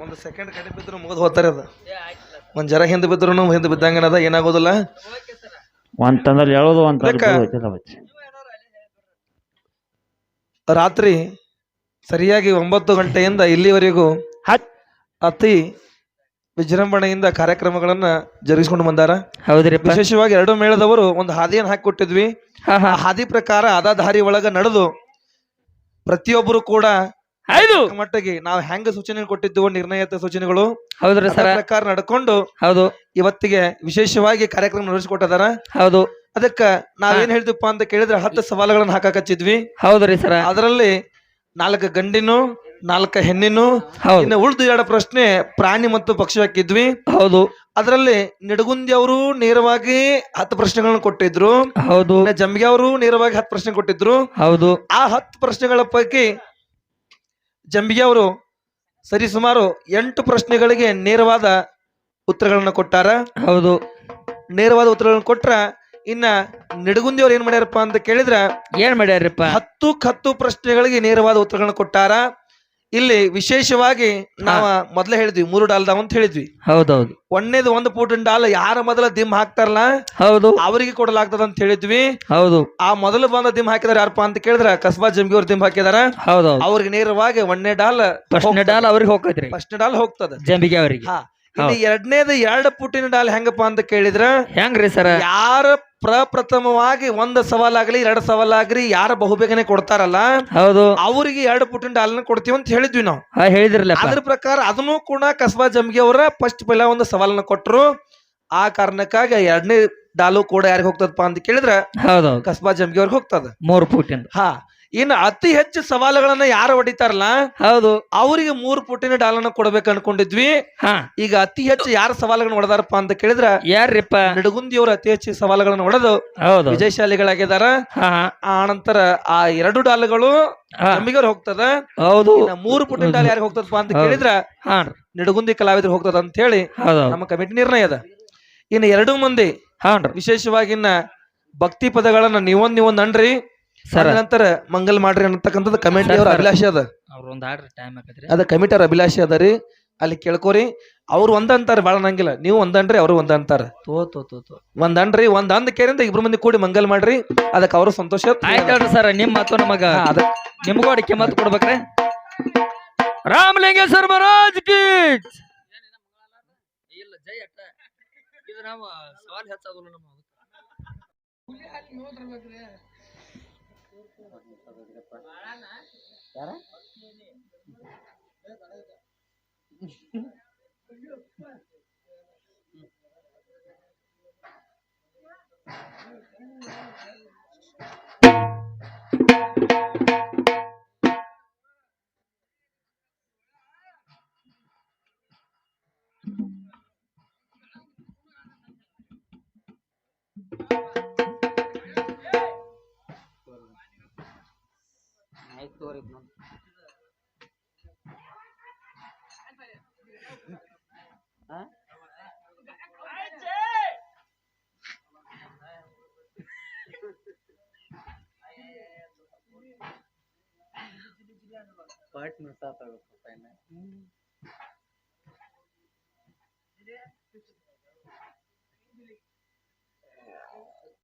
ಒಂದು ಸೆಕೆಂಡ್ ಕಡೆ ಬಿದ್ರು ಮುಗಿದು ಹೋಗ್ತಾರೆ ಅದು. ಒಂದ್ ಜರ ಹಿಂದೆ ಬಿದ್ರು ಹಿಂದೆ ಬಿದ್ದಂಗನದ ಏನಾಗೋದಿಲ್ಲ? ಅಂತಂದ್ರೆ ಹೇಳೋದು ಅಂತ. ರಾತ್ರಿ ಸರಿಯಾಗಿ ಒಂಬತ್ತು ಗಂಟೆಯಿಂದ ಇಲ್ಲಿವರೆಗೂ ಅತಿ ವಿಜೃಂಭಣೆಯಿಂದ ಕಾರ್ಯಕ್ರಮಗಳನ್ನ ಜರುಗಿಸಿಕೊಂಡು ಬಂದಾರ. ಹೌದ್ರಿ ವಿಶೇಷವಾಗಿ ಎರಡು ಮೇಳದವರು ಒಂದು ಹಾದಿಯನ್ನು ಹಾಕಿಕೊಟ್ಟಿದ್ವಿ. ಕೊಟ್ಟಿದ್ವಿ ಹಾ. ಆ ಹಾದಿ ಪ್ರಕಾರ ಅದ ದಾರಿ ಒಳಗ ನಡೆದು ಪ್ರತಿಯೊಬ್ಬರು ಕೂಡ ಹೌದು. ಮಟ್ಟಿಗೆ ನಾವು ಹೆಂಗ ಸೂಚನೆ ಕೊಟ್ಟಿದ್ದು ನಿರ್ಣಯ ಸೂಚನೆಗಳು ಹೌದ್ರಿ ಸರ್. ಪ್ರಕಾರ ನಡ್ಕೊಂಡು ಹೌದು. ಇವತ್ತಿಗೆ ವಿಶೇಷವಾಗಿ ಕಾರ್ಯಕ್ರಮ ನಡೆಸಿಕೊಟ್ಟದಾರ ಹೌದು. ಅದಕ್ಕ ನಾವೇನ್ ಹೇಳ್ತಿಪ್ಪ ಅಂತ ಕೇಳಿದ್ರೆ ಹತ್ತು ಸವಾಲುಗಳನ್ನ ಹಾಕಾಕಚ್ಚಿದ್ವಿ ಹೌದ್ರಿ ಸರ. ಅದರಲ್ಲಿ ನಾಲ್ಕು ಗಂಡಿನು ನಾಲ್ಕು ಹೆಣ್ಣಿನು ಹೌದು. ಇನ್ನು ಉಳಿದು ಎರಡು ಪ್ರಶ್ನೆ ಪ್ರಾಣಿ ಮತ್ತು ಪಕ್ಷಿ ಹಾಕಿದ್ವಿ. ಹೌದು. ಅದರಲ್ಲಿ ನಿಡಗುಂದಿ ಅವರು ನೇರವಾಗಿ ಹತ್ತು ಪ್ರಶ್ನೆಗಳನ್ನು ಕೊಟ್ಟಿದ್ರು. ಹೌದು. ಜಮ್ಗೆ ಜಂಬಿಗೆ ಅವರು ನೇರವಾಗಿ ಹತ್ತು ಪ್ರಶ್ನೆ ಕೊಟ್ಟಿದ್ರು. ಹೌದು. ಆ ಹತ್ತು ಪ್ರಶ್ನೆಗಳ ಪೈಕಿ ಜಂಬಿಗೆ ಅವರು ಸರಿಸುಮಾರು ಎಂಟು ಪ್ರಶ್ನೆಗಳಿಗೆ ನೇರವಾದ ಉತ್ತರಗಳನ್ನು ಕೊಟ್ಟಾರ. ಹೌದು. ನೇರವಾದ ಉತ್ತರಗಳನ್ನು ಕೊಟ್ರ ಇನ್ನ ನಿಡಗುಂದಿ ಅವ್ರು ಏನ್ ಮಾಡ್ಯಾರಪ್ಪ ಅಂತ ಕೇಳಿದ್ರ ಏನ್ ಮಾಡ್ಯಾರಪ್ಪ? ಹತ್ತು ಹತ್ತು ಪ್ರಶ್ನೆಗಳಿಗೆ ನೇರವಾದ ಉತ್ತರಗಳನ್ನು ಕೊಟ್ಟಾರ. ಇಲ್ಲಿ ವಿಶೇಷವಾಗಿ ನಾವ ಮೊದ್ಲೇ ಹೇಳಿದ್ವಿ ಮೂರು ಡಾಲ್ದಾವ್ ಅಂತ ಹೇಳಿದ್ವಿ. ಹೌದೌದು. ಒಂದೇದು ಒಂದು ಪೂಟಿನ ಡಾಲ್ ಯಾರ ಮೊದಲ ದಿಮ್ ಹಾಕ್ತಾರಲ್ಲ? ಹೌದು. ಅವರಿಗೆ ಕೊಡಲಾಗ್ತದ ಅಂತ ಹೇಳಿದ್ವಿ. ಹೌದು. ಆ ಮೊದಲು ಬಂದ ದಿಮ್ ಹಾಕಿದಾರ ಯಾರಪ್ಪ ಅಂತ ಕೇಳಿದ್ರ ಕಸ್ಬಾ ಜಂಬಿ ಅವ್ರ ದಿಮ್ ಹಾಕಿದಾರ? ಹೌದು ಅವ್ರಿಗೆ ನೇರವಾಗಿ ಒಂದನೇ ಡಾಲ್ ಫಸ್ಟ್ ಡಾಲ್ ಅವ್ರಿಗೆ ಹೋಗತ್ರಿ ಫಸ್ಟ್ ಡಾಲ್ ಹೋಗ್ತದ. ಜಂಬಿಗೆ ಅವರಿಗೆ. ಇಲ್ಲಿ ಎರಡನೇದು ಎರಡು ಪುಟಿನ ಡಾಲ್ ಹೆಂಗಪ್ಪ ಅಂತ ಕೇಳಿದ್ರ? ಹೆಂಗ್ರಿ ಸರ್? ಯಾರ ಪ್ರಪ್ರಥಮವಾಗಿ ಒಂದ್ ಸವಾಲಾಗ್ಲಿ ಎರಡು ಸವಾಲಾಗ್ಲಿ ಯಾರ ಬಹುಬೇಗನೆ ಕೊಡ್ತಾರಲ್ಲ? ಹೌದು. ಅವರಿಗೆ ಎರಡು ಪುಟಿನ ಡಾಲರ್ ಕೊಡ್ತೀವಿ ಅಂತ ಹೇಳಿದ್ವಿ ನಾವು. ಹೇಳಿದ್ರಲ್ಲ ಅದ್ರ ಪ್ರಕಾರ ಅದನ್ನು ಕೂಡ ಕಸಬಾ ಜಮ್ಗಿ ಅವರ ಫಸ್ಟ್ ಪೈಲ ಒಂದು ಸವಾಲನ್ನ ಕೊಟ್ರು. ಆ ಕಾರಣಕ್ಕಾಗಿ ಎರಡನೇ ಡಾಲು ಕೂಡ ಯಾರಿಗೆ ಹೋಗ್ತದಪ್ಪ ಅಂತ ಕೇಳಿದ್ರೆ ಹೌದು ಕಸ್ಬಾ ಜಮ್ಗಿ ಅವ್ರಿಗೆ ಹೋಗ್ತದ. ಮೂರು ಪುಟಿನ ಹಾ. ಇನ್ನು ಅತಿ ಹೆಚ್ಚು ಸವಾಲುಗಳನ್ನ ಯಾರು ಹೊಡಿತಾರಲ್ಲ? ಹೌದು. ಅವರಿಗೆ ಮೂರು ಪುಟಿನ ಡಾಲನ್ನ ಕೊಡ್ಬೇಕು ಅನ್ಕೊಂಡಿದ್ವಿ. ಹಾ. ಈಗ ಅತಿ ಹೆಚ್ಚು ಯಾರ ಸವಾಲುಗಳನ್ನ ಹೊಡೆದಾರಪ್ಪ ಅಂತ ಕೇಳಿದ್ರ ಯಾರ್ರಿಪ್ಪ? ನಡುಗುಂದಿ ಅವರು ಅತಿ ಹೆಚ್ಚು ಸವಾಲುಗಳನ್ನ ಹೊಡೆದು ಹೌದು. ವಿಜಯಶಾಲಿಗಳಾಗಿದಾರ ಹಾ ಆ ನಂತರ ಆ ಎರಡು ಡಾಲ್ಗಳು ನಮಗೆ ಹೋಗ್ತದ. ಹೌದು. ಇನ್ನ ಮೂರು ಪುಟಿನ ಡಾಲ್ ಯಾರಿಗೆ ಹೋಗ್ತದಪ್ಪ ಅಂತ. ಕೇಳಿದ್ರ ಹಾ. ನಿಡಗುಂದಿ ಕಲಾವಿದ್ರು ಹೋಗ್ತದ ಅಂತ ಹೇಳಿ ಹೌದು. ನಮ್ಮ ಕಮಿಟಿ ನಿರ್ಣಯ ಅದ. ಇನ್ನು ಎರಡು ಮಂದಿ ಹಾ. ವಿಶೇಷವಾಗಿ ಇನ್ನ ಭಕ್ತಿ ಪದಗಳನ್ನ ನೀವೊಂದ್ ನೀವೊಂದ್ ಅನ್ರಿ. ಸರ. ನಂತರ ಮಂಗಲ್ ಮಾಡ್ರಿ ಅನ್ನತಕ್ಕಂಥದ್ದು ಕಮಿಟಿ ಅವ್ರ. ಅಭಿಲಾಷೆ ಅದ. ಅವ್ರ ಒಂದ್ ಆಡ್ರಿ ಟೈಮ್ ಹಾಕತ್ರಿ ಅದ ಕಮಿಟಿ ಅವ್ರ ಅಭಿಲಾಷೆ ಅದ ರೀ. ಅಲ್ಲಿ ಕೇಳ್ಕೊರಿ. ಅವ್ರು ಒಂದಂತಾರ ಬಹಳ ಬಾಳ ನಂಗಿಲ್ಲ ನೀವು ಒಂದನ್ರಿ ಅವ್ರು ಒಂದಂತಾರ ತೋ ತೋ ತೋ ತೋ. ಒಂದ್ ಅನ್ರಿ ಒಂದ್ ಅಂದ್ ಕೇರಿಂದ ಇಬ್ರು ಮಂದಿ ಕೂಡಿ ಮಂಗಲ್ ಮಾಡ್ರಿ. ಅದಕ್ಕೆ ಅವರು ಸಂತೋಷ ಆಯ್ತು ಹೇಳ್ರಿ ಸರ್ ನಿಮ್ಮ ಮಾತು ನಮಗ. ಅದ. ನಿಮಗೂ ಅಡಿಕೆ ಮಾತು ಕೊಡ್ಬೇಕ್ರಿ. ರಾಮಲಿಂಗೇಶ್ವರ ಮಹಾರಾಜ್ ಕಿ ಇಲ್ಲ ಜೈ ಅಟ್ಟ. ಇದು ನಾವು ಸವಾಲ್ ಹೆಚ್ಚಾಗಲ್ಲ ನಮ್ಮ ಯಾರ? ورق نون ها पार्ट में साथ पहले